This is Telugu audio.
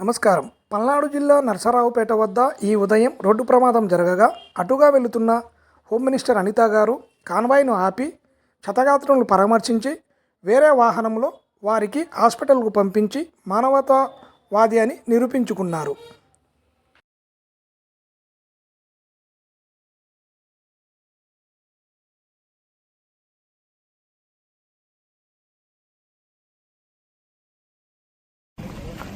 నమస్కారం. పల్నాడు జిల్లా నరసరావుపేట వద్ద ఈ ఉదయం రోడ్డు ప్రమాదం జరగగా అటుగా వెళుతున్న హోమ్ మినిస్టర్ అనిత గారు కాన్వాయ్ను ఆపి క్షతగాత్రులను పరామర్శించి వేరే వాహనంలో వారికి హాస్పిటల్కు పంపించి మానవతావాది అని నిరూపించుకున్నారు.